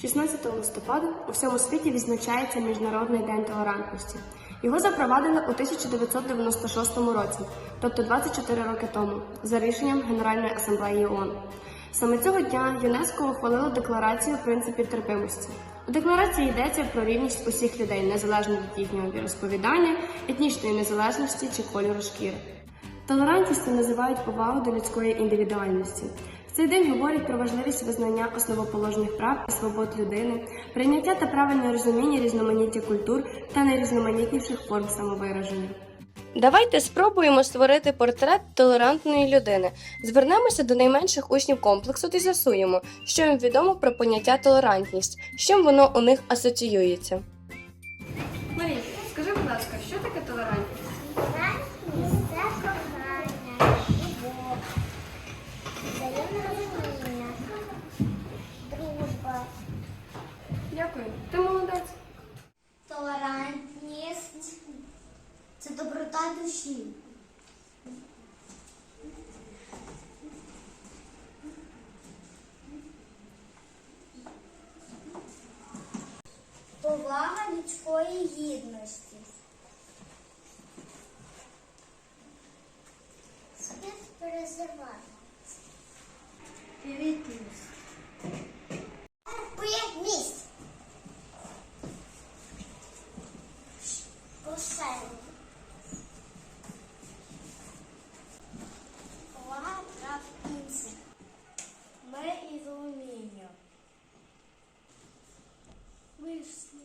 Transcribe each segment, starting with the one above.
16 листопада у всьому світі відзначається Міжнародний день толерантності. Його запровадили у 1996 році, тобто 24 роки тому, за рішенням Генеральної асамблеї ООН. Саме цього дня ЮНЕСКО ухвалило декларацію принципів терпимості. У декларації йдеться про рівність усіх людей, незалежно від їхнього віросповідання, етнічної незалежності чи кольору шкіри. Толерантністю називають повагу до людської індивідуальності. Цей день говорять про важливість визнання основоположних прав і свобод людини, прийняття та правильне розуміння різноманіття культур та найрізноманітніших форм самовираження. Давайте спробуємо створити портрет толерантної людини. Звернемося до найменших учнів комплексу та з'ясуємо, що їм відомо про поняття толерантність, з чим воно у них асоціюється. Марія, скажи, будь ласка, що таке толерантність? Толерантність це кохання, любов, взаємне розуміння, дружба. Дякую, ти молодець. Толерантність це доброта душі. Повага людської гідності. Співперезервація. Привітність. Приємність. Посел. Повага прав інших. Ми і розуміння. Висність.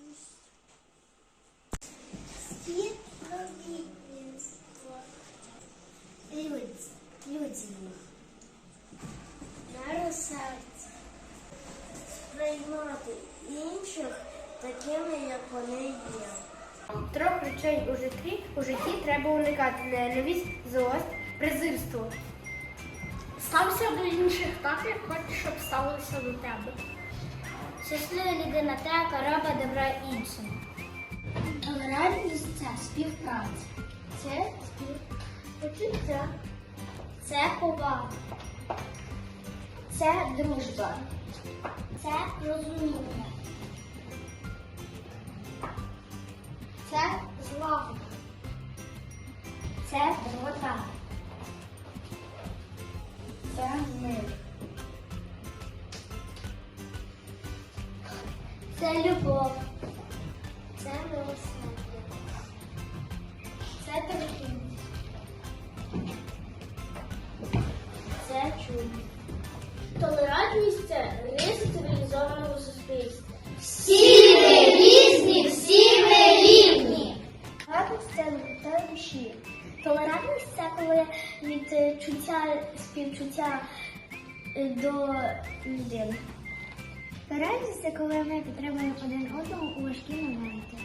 Співпровідництво. Людь. Людяність. Мера серця. Сприймати інших такими, як вони є. Трьох речей у житті, у житті треба уникати ненависть, злость, презирство. Стався до інших так, як хочеш, щоб ставилися до тебе. Щаслива людина та, яка робить добра іншим. Толерантність це співпраця. Це співпочуття. Це повага. Це дружба. Це розуміння. Це злагода. Це доброта. Це мир. Це любов. До людини. Толерантність це коли ми підтримуємо один одного у важкі моменти.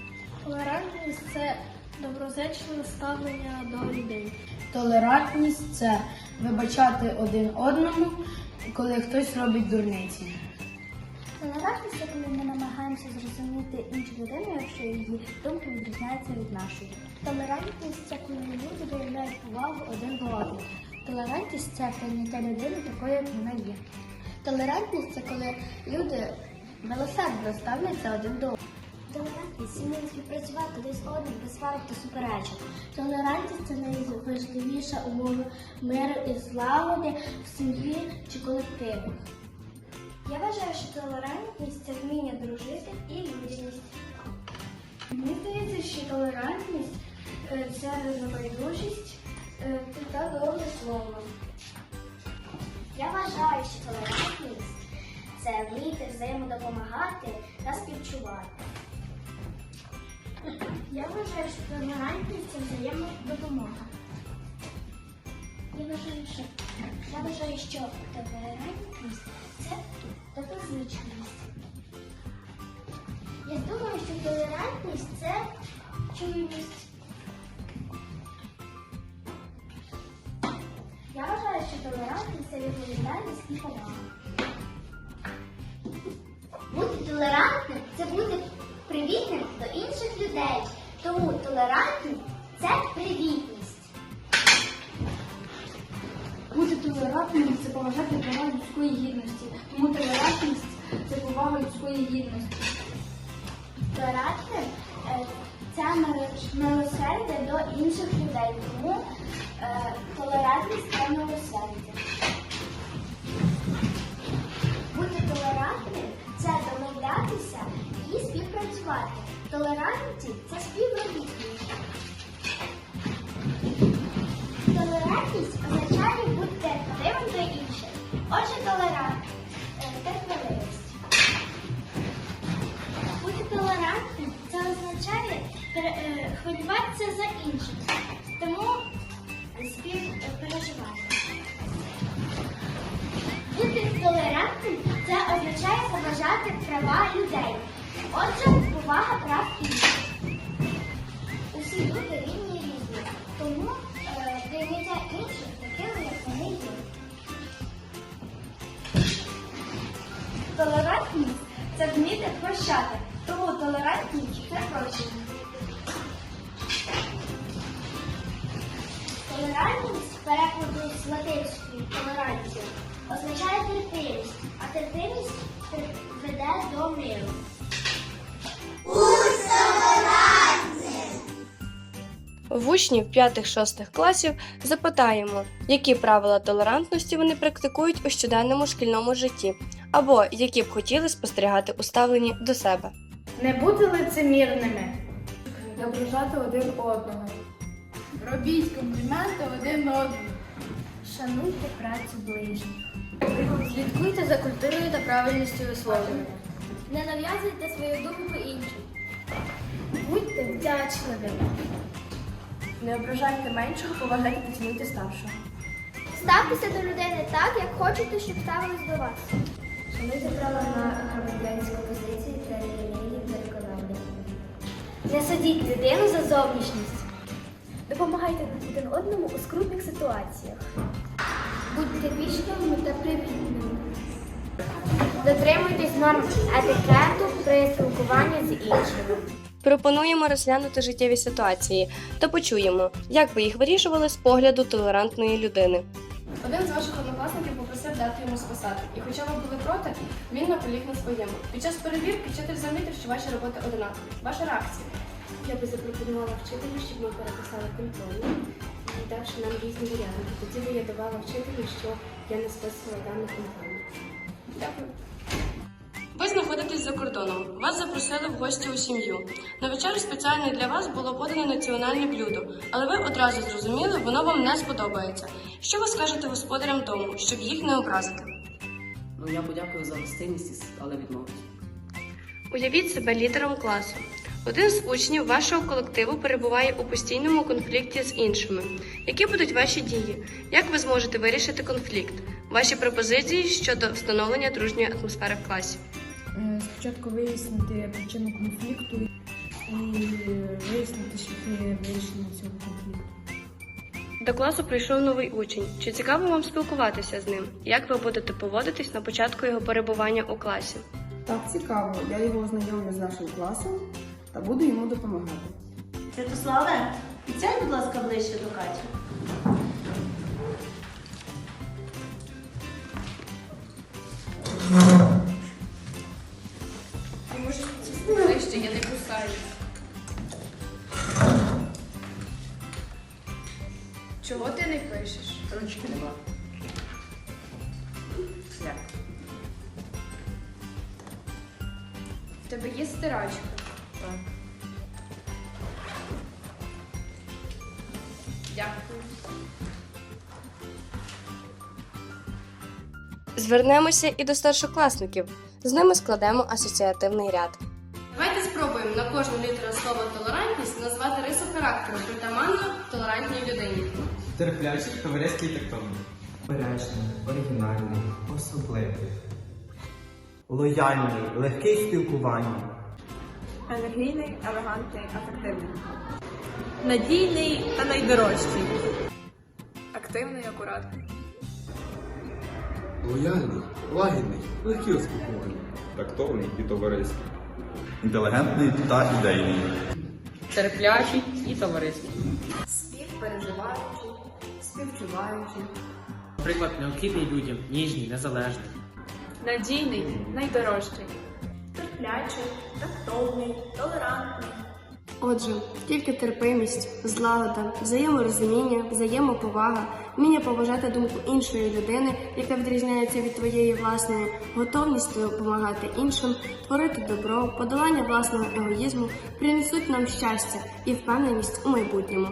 Толерантність це доброзичливе ставлення до людей. Толерантність це вибачати один одному, коли хтось робить дурниці. Толерантність це коли ми намагаємося зрозуміти іншу людину, якщо її думка відрізняється від нашої. Толерантність це коли люди виявляють повагу один до одного. Толерантність це прийняття людини такою, як вона є. Толерантність це коли люди милосердно ставляться один до одного. Толерантність це вміє співпрацювати один з одним без сварок та суперечок. Толерантність це найважливіша умова миру і злагоди в сім'ї чи колективах. Я вважаю, що толерантність це вміння дружити і людяність. Мені здається, що толерантність е, це небайдужість е, та добре слово. Я вважаю, що толерантність це вміти взаємодопомагати та співчувати. Я вважаю, що толерантність це взаємодопомога. Я вважаю, що я вважаю, що толерантність це доброзичливість. Я думаю, що толерантність це чуйність. Відповідальність і повага. Бути толерантним це бути привітним до інших людей. Тому толерантність це привітність. Бути толерантним це поважати права людської гідності. Тому толерантність це повага людської гідності. Толерантне е, це милосердя до інших людей, тому е, толерантність це Толерантність це співробітність. Толерантність означає бути терпеливим до інших. Отже, толерант е, терпеливість. Бути толерантним це означає е, хвилюватися за інших, тому співпереживати. Бути толерантним це означає поважати права людей. Отже, повага прав. Усі люди рівні і різні, тому е, прийняття інших такими, як вони є. Толерантність це вміти прощати, тому толерантність це прощення. Толерантність перекладу з латинської толеранцію означає терпимість, а терпимість тер- веде до миру. В учнів 5-6 класів запитаємо, які правила толерантності вони практикують у щоденному шкільному житті, або які б хотіли спостерігати у ставленні до себе. Не бути лицемірними. Не ображати один одного. Робіть компліменти один одному. Шануйте працю ближніх. Слідкуйте за культурою та правильністю висловлювання. Не нав'язуйте свою думку іншим. Будьте вдячливими. Не ображайте меншого, поважайте та цінуйте старшого. Ставтеся до людини так, як хочете, щоб ставились до вас. Шануйте право на громадянську позицію та релігійні переконання. Не судіть людину за зовнішність. Допомагайте один одному у скрутних ситуаціях. Будьте вічливими та привітними. Дотримуйтесь норм етикету при спілкуванні з іншими. Пропонуємо розглянути життєві ситуації та почуємо, як би їх вирішували з погляду толерантної людини. Один з ваших однокласників попросив дати йому списати, і хоча ви були проти, він наполіг на своєму. Під час перевірки вчитель замітив, що ваші роботи одинакові. Ваша реакція. Я би запропонувала вчителю, щоб ми переписали контрольні і давши нам різні варіанти. Тоді би я давала вчителю, що я не списувала дану контрольну. Дякую. Знаходитесь за кордоном. Вас запросили в гості у сім'ю. На вечерю спеціально для вас було подано національне блюдо, але ви одразу зрозуміли, воно вам не сподобається. Що ви скажете господарям тому, щоб їх не образити? Ну, я подякую за гостинність, але відмовлюсь. Уявіть себе лідером класу. Один з учнів вашого колективу перебуває у постійному конфлікті з іншими. Які будуть ваші дії? Як ви зможете вирішити конфлікт? Ваші пропозиції щодо встановлення дружньої атмосфери в класі? Е, Спочатку вияснити причину конфлікту і вияснити шляхи вирішення цього конфлікту. До класу прийшов новий учень. Чи цікаво вам спілкуватися з ним? Як ви будете поводитись на початку його перебування у класі? Так, цікаво. Я його ознайомлю з нашим класом та буду йому допомагати. Святославе, підсядь, будь ласка, ближче до Каті. Ближче, я. Чого ти не пишеш? Ручки нема. Як? В тебе є стирачка. Так. Дякую. Звернемося і до старшокласників. З ними складемо асоціативний ряд. Кожну літеру слова толерантність назвати рису характеру притаманну толерантній людині. Терплячий, товариський і тактовний. Обережний, оригінальний, особливий. Лояльний, легкий в спілкуванні. Енергійний, елегантний, афективний. Надійний та найдорожчий. Активний, акуратний. Лояльний, лагідний, легкий у спілкуванні. Тактовний і товариський. Інтелігентний та ідейний. Терплячий і товариський. Співпереживаючий, співчуваючий. Наприклад, необхідний людям, ніжний, незалежний. Надійний, найдорожчий. терплячий, тактовний, толерантний. Отже, тільки терпимість, злагода, взаєморозуміння, взаємоповага, вміння поважати думку іншої людини, яка відрізняється від твоєї власної, готовність допомагати іншим, творити добро, подолання власного егоїзму принесуть нам щастя і впевненість у майбутньому.